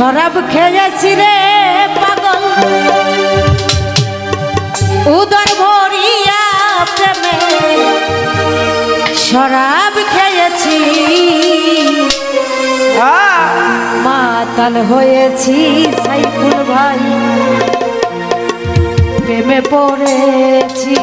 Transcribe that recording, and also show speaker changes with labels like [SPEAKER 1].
[SPEAKER 1] শরাব খেয়েছি রে পাগল। উদর ভরিয়া প্রেমে শরাব খেয়েছি। মাতাল হয়েছি সাইফুল ভাই, প্রেমে পড়েছি।